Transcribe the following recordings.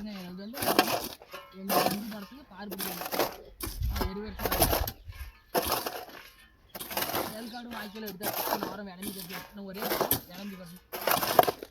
பாருங்க அது வந்து எங்கள் அஞ்சு மரத்துக்கு பார் பிடிக்கணும் எருவேற்ற நெல்காடும் வாய்க்கால் எடுத்து இந்த வாரம் விளம்பி கட்டி இன்னும் ஒரே விளம்பி வரணும்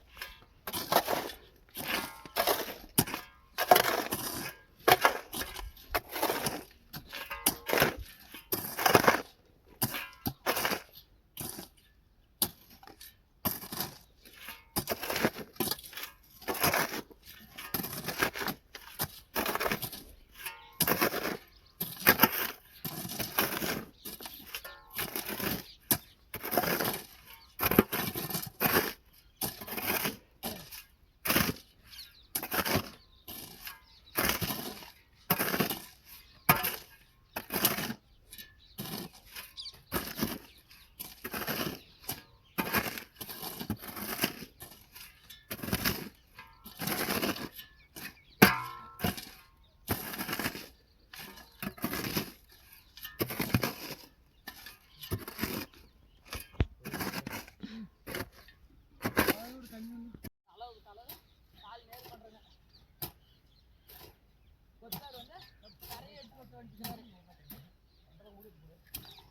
அளவு கலர் கால் நேர் பண்ணுறேங்க கொத்தாடு வந்து கரையை எடுத்து விட்டு வந்துட்டு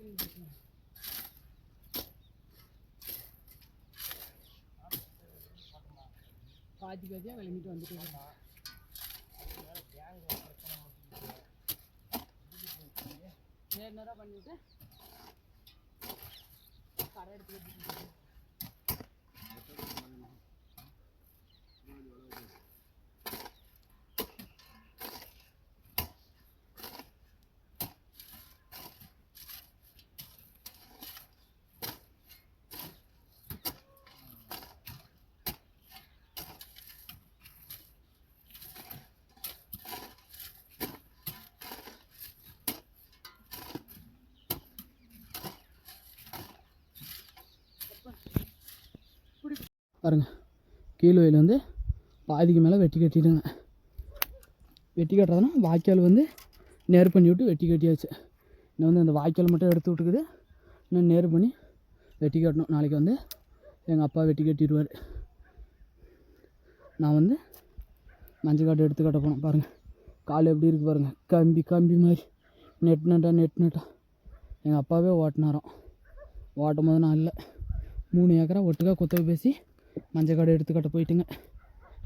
பாதி பாதியாக பாத்தி விளம்பிட்டு வந்துட்டு இருக்கோம். நேர் நேராக பண்ணிவிட்டு கடை எடுத்துக்கிட்டு பாருங்கள் கீழ் வயல் வந்து பாதிக்கு மேலே வெட்டி கட்டிடுங்க வெட்டி கட்டுறதுனா வாய்க்கால் வந்து நேர் பண்ணி விட்டு வெட்டி கட்டியாச்சு. இன்னும் வந்து அந்த வாய்க்கால் மட்டும் எடுத்து விட்டுக்குது. இன்னும் நேர் பண்ணி வெட்டி கட்டணும். நாளைக்கு வந்து எங்கள் அப்பா வெட்டி கட்டிடுவார். நான் வந்து மஞ்சள் காட்டு எடுத்து கட்ட போனோம் பாருங்கள் கால் எப்படி இருக்குது பாருங்கள் கம்பி கம்பி மாதிரி. நெட் நட்டா நெட் நட்டா. எங்கள் அப்பாவே ஓட்டினாராம். ஓட்டும் போது நான் இல்லை. மூணு ஏக்கரா ஒட்டுக்கா குத்தகை பேசி மஞ்சள் காடு எடுத்து கட்ட போயிட்டுங்க.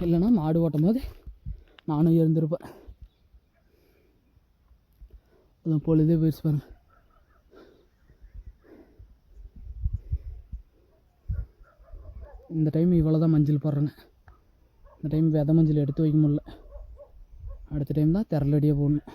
இல்லைன்னா மாடு ஓட்டும் போது நானும் இருந்திருப்பேன் அதான் பொழுதே போயிடுச்சு பாருங்க. இந்த டைம் இவ்வளோ தான் மஞ்சள் போடுறேங்க இந்த டைம் வித மஞ்சள் எடுத்து வைக்க முடில அடுத்த டைம் தான் திரளடியாக போடணும்.